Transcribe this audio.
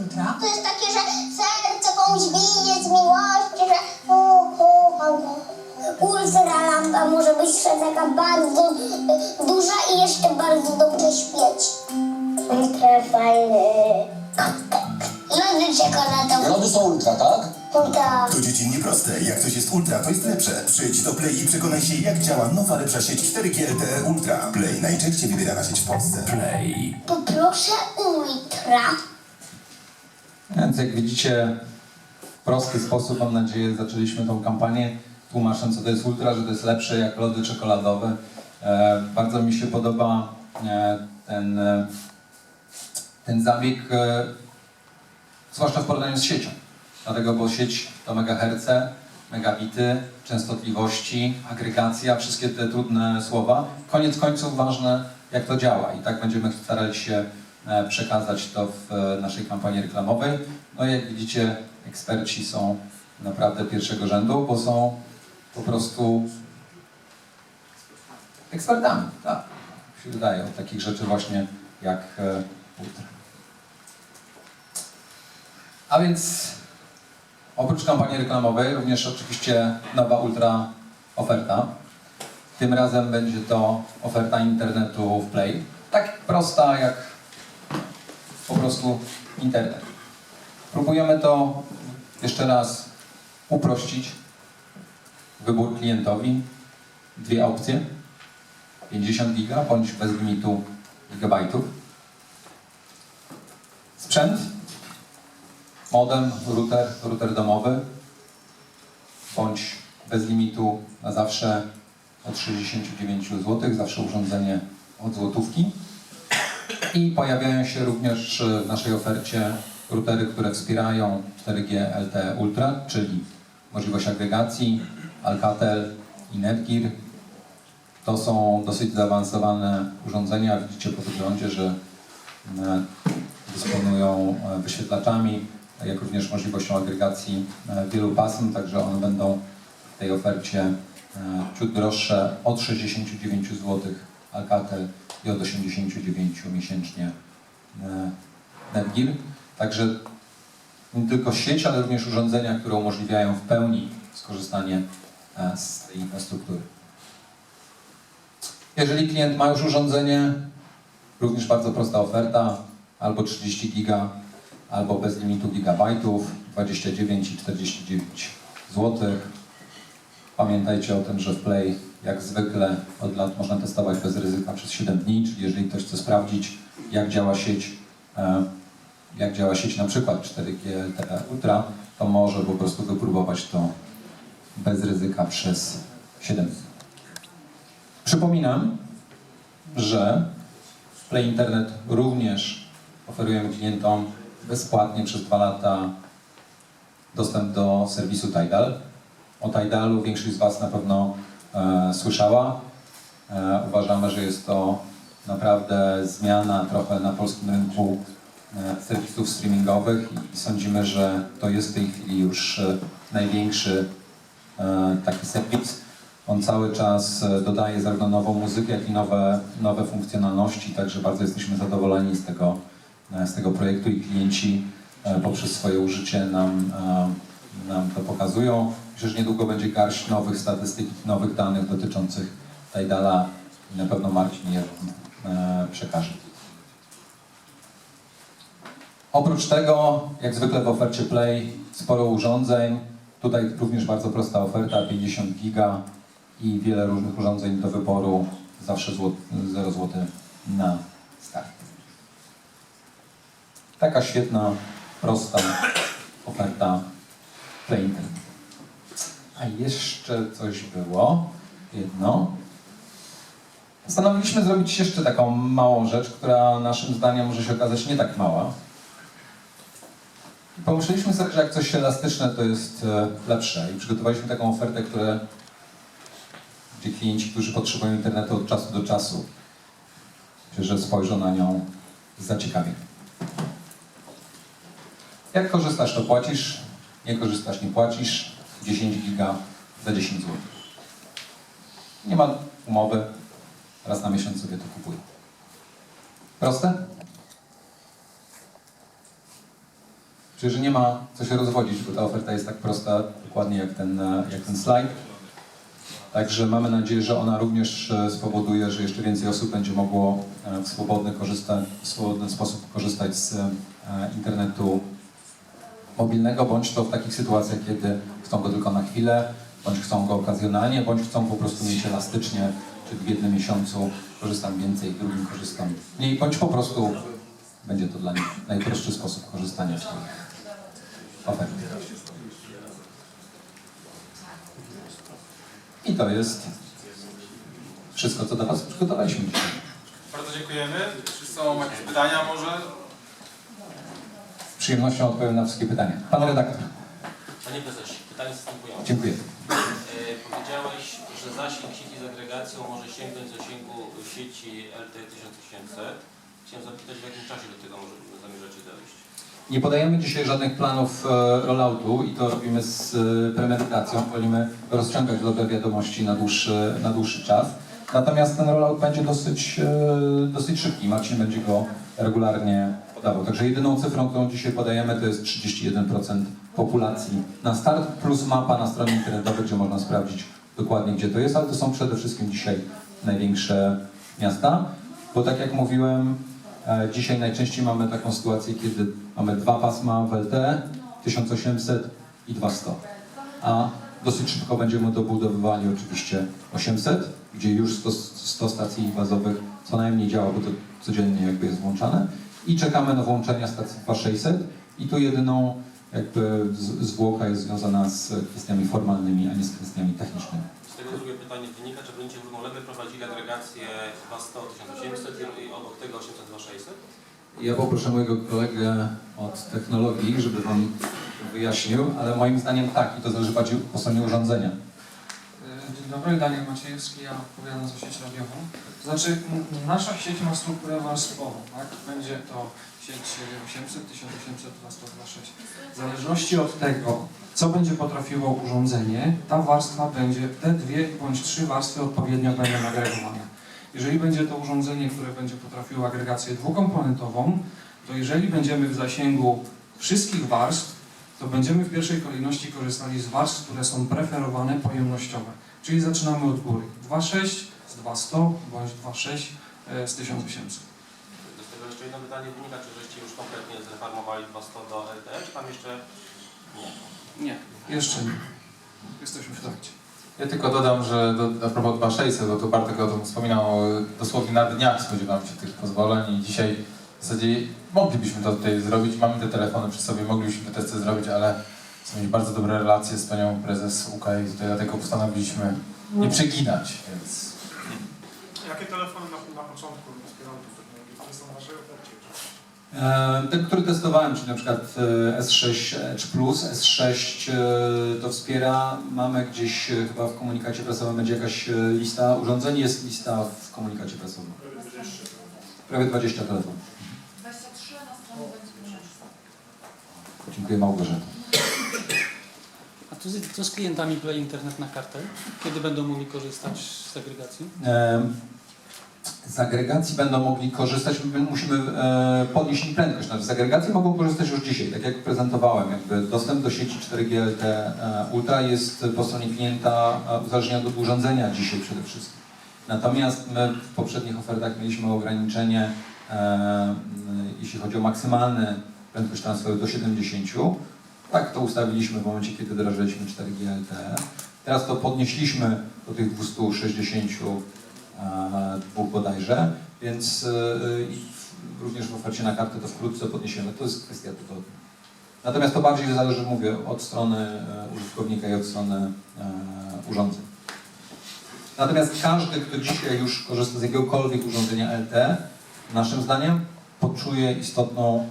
ultra? To jest takie, że serce komuś bije z miłości, że o, kocham go. Ultra lampa może być jeszcze taka bardzo y, duża i jeszcze bardzo dobrze świeci. Ultra fajny. Lody czekoladowe. Lody są ultra, tak? Ultra. To dziecinnie proste. Jak coś jest ultra, to jest lepsze. Przyjdź do Play i przekonaj się, jak działa nowa, lepsza sieć 4G LTE Ultra. Play najczęściej wybierana sieć w Polsce. Play. Poproszę ultra. Więc jak widzicie, w prosty sposób, mam nadzieję, zaczęliśmy tą kampanię tłumacząc, co to jest ultra, że to jest lepsze jak lody czekoladowe. E, bardzo mi się podoba e, ten, e, ten zabieg, zwłaszcza w porównaniu z siecią. Dlatego, bo sieć to megaherce, megabity, częstotliwości, agregacja, wszystkie te trudne słowa. Koniec końców ważne, jak to działa. I tak będziemy starali się przekazać to w e, naszej kampanii reklamowej. No i jak widzicie, eksperci są naprawdę pierwszego rzędu, bo są po prostu ekspertami, tak, się wydaje, od takich rzeczy właśnie jak e, ultra. A więc oprócz kampanii reklamowej również oczywiście nowa ultra oferta. Tym razem będzie to oferta internetu w Play. Tak prosta jak po prostu internet. Próbujemy to jeszcze raz uprościć. Wybór klientowi. Dwie opcje. 50 giga bądź bez limitu gigabajtów. Sprzęt. Modem, router, router domowy. Bądź bez limitu na zawsze od 69 zł. Zawsze urządzenie od złotówki. I pojawiają się również w naszej ofercie routery, które wspierają 4G LTE Ultra, czyli możliwość agregacji, Alcatel i Netgear. To są dosyć zaawansowane urządzenia. Widzicie po wyglądzie, że e, dysponują e, wyświetlaczami, jak również możliwością agregacji e, wielu pasm, także one będą w tej ofercie e, ciut droższe od 69 zł Alcatel i od 89 miesięcznie e, Netgear. Także nie tylko sieć, ale również urządzenia, które umożliwiają w pełni skorzystanie e, z tej infrastruktury. Jeżeli klient ma już urządzenie, również bardzo prosta oferta, albo 30 giga, albo bez limitu gigabajtów, 29 i 49 zł. Pamiętajcie o tym, że w Play jak zwykle od lat można testować bez ryzyka przez 7 dni, czyli jeżeli ktoś chce sprawdzić jak działa sieć, e, jak działa sieć na przykład 4G LTE Ultra, to może po prostu wypróbować to bez ryzyka przez 7 dni. Przypominam, że Play Internet również oferujemy klientom bezpłatnie przez dwa lata dostęp do serwisu Tidal. O Tidalu większość z Was na pewno e, słyszała. E, uważamy, że jest to naprawdę zmiana trochę na polskim rynku e, serwisów streamingowych i sądzimy, że to jest w tej chwili już e, największy e, taki serwis. On cały czas e, dodaje zarówno nową muzykę, jak i nowe, nowe funkcjonalności, także bardzo jesteśmy zadowoleni z tego, e, z tego projektu i klienci e, poprzez swoje użycie nam, nam to pokazują. Że niedługo będzie garść nowych statystyk, nowych danych dotyczących Tidala i na pewno Marcin je e, przekaże. Oprócz tego, jak zwykle w ofercie Play, sporo urządzeń. Tutaj również bardzo prosta oferta, 50 giga i wiele różnych urządzeń do wyboru, zawsze zło, 0 zł na start. Taka świetna, prosta oferta Play Internet. A jeszcze coś było, jedno. Postanowiliśmy zrobić jeszcze taką małą rzecz, która naszym zdaniem może się okazać nie tak mała. Pomyśleliśmy sobie, że jak coś elastyczne, to jest e, lepsze i przygotowaliśmy taką ofertę, które, gdzie klienci, którzy potrzebują internetu od czasu do czasu, że spojrzą na nią z zaciekawieniem. Jak korzystasz, to płacisz, nie korzystasz, nie płacisz. 10 giga za 10 zł. Nie ma umowy, raz na miesiąc sobie to kupuję. Proste? Czyli, że nie ma co się rozwodzić, bo ta oferta jest tak prosta, dokładnie jak ten, jak ten slajd. Także mamy nadzieję, że ona również e, spowoduje, że jeszcze więcej osób będzie mogło e, w swobodny, w swobodny sposób korzystać z e, internetu mobilnego, bądź to w takich sytuacjach, kiedy chcą go tylko na chwilę, bądź chcą go okazjonalnie, bądź chcą po prostu mieć elastycznie, czyli w jednym miesiącu korzystam więcej, w drugim korzystam mniej, bądź po prostu będzie to dla nich najprostszy sposób korzystania z tej oferty. I to jest wszystko, co dla Was przygotowaliśmy dzisiaj. Bardzo dziękujemy. Czy są jakieś pytania może? Przyjemnością odpowiem na wszystkie pytania. Pan redaktor, Panie prezesie, pytanie następujące. dziękuję. E, powiedziałeś, że zasięg sieci z agregacją może sięgnąć zasięgu sieci LTE 1800. Chciałem zapytać, w jakim czasie do tego może, zamierzacie dojść? Nie podajemy dzisiaj żadnych planów e, rolloutu i to robimy z e, premedytacją. Wolimy rozciągać dobre wiadomości na dłuższy, na dłuższy czas. Natomiast ten rollout będzie dosyć, dosyć szybki. Marcin będzie go regularnie podawał. Także jedyną cyfrą, którą dzisiaj podajemy, to jest 31% populacji na start, plus mapa na stronie internetowej, gdzie można sprawdzić dokładnie, gdzie to jest, ale to są przede wszystkim dzisiaj największe miasta. Bo tak jak mówiłem, E, Dzisiaj najczęściej mamy taką sytuację, kiedy mamy dwa pasma w LTE, 1800 i 200. A dosyć szybko będziemy dobudowywali oczywiście 800, gdzie już 100, 100 stacji bazowych co najmniej działa, bo to codziennie jakby jest włączane. I czekamy na włączenia stacji 2600 i tu jedyną jakby zwłoka jest związana z kwestiami formalnymi, a nie z kwestiami technicznymi. Z tego drugie pytanie wynika, czy będziecie równolegle prowadzili agregację 200 1800 i i obok tego 800 2600? Ja poproszę mojego kolegę od technologii, żeby Wam wyjaśnił, ale moim zdaniem tak i to zależy bardziej po stronie urządzenia. Dzień dobry, Daniel Maciejewski, ja odpowiadam za sieć radiową. To znaczy, nasza sieć ma strukturę warstwową, tak? Będzie to sieć 800, 1800, 226. W zależności od tego, co będzie potrafiło urządzenie, ta warstwa będzie, te dwie bądź trzy warstwy odpowiednio będą agregowane. Jeżeli będzie to urządzenie, które będzie potrafiło agregację dwukomponentową, to jeżeli będziemy w zasięgu wszystkich warstw, to będziemy w pierwszej kolejności korzystali z warstw, które są preferowane pojemnościowe. Czyli zaczynamy od góry. 2.6 z 200 bądź 2.6 e, z 1800. Z tego jeszcze jedno pytanie wynika, czy żeście już kompletnie zreformowali 200 do LTE, czy tam jeszcze nie? Nie, jeszcze nie. Jesteśmy w trakcie. Ja tylko dodam, że do, a propos 2600, bo tu Bartek o tym wspominał, dosłownie na dniach spodziewam się tych pozwoleń i dzisiaj w zasadzie moglibyśmy to tutaj zrobić, mamy te telefony przy sobie, moglibyśmy te testy zrobić, ale chcemy mieć bardzo dobre relacje z panią prezes UK i tutaj dlatego postanowiliśmy nie przeginać, więc Jakie telefony na, na początku aspirantów? Które są? E, Ten, który testowałem, czyli na przykład e, S6 Edge Plus, S6 e, to wspiera. Mamy gdzieś chyba w komunikacie prasowym będzie jakaś lista urządzeń, jest lista w komunikacie prasowym. Prawie 20 telefonów. 23 na stronie będzie Dziękuję Małgorzata. A co z, co z klientami Play Internet na kartę? Kiedy będą mogli korzystać z agregacji? Z agregacji będą mogli korzystać, my musimy e, podnieść im prędkość. Znaczy, z agregacji mogą korzystać już dzisiaj, tak jak prezentowałem. Jakby dostęp do sieci 4G LTE Ultra jest po stronie klienta e, uzależniony od urządzenia dzisiaj przede wszystkim. Natomiast my w poprzednich ofertach mieliśmy ograniczenie, e, jeśli chodzi o maksymalne prędkość transferu do 70. Tak to ustawiliśmy w momencie, kiedy wdrażaliśmy 4G LTE. Teraz to podnieśliśmy do tych 260 e, bodajże, więc e, również w ofercie na kartę to wkrótce podniesiemy. To jest kwestia tygodnia. Natomiast to bardziej zależy, mówię, od strony e, użytkownika i od strony urządzeń. Natomiast każdy, kto dzisiaj już korzysta z jakiegokolwiek urządzenia LTE, naszym zdaniem poczuje istotną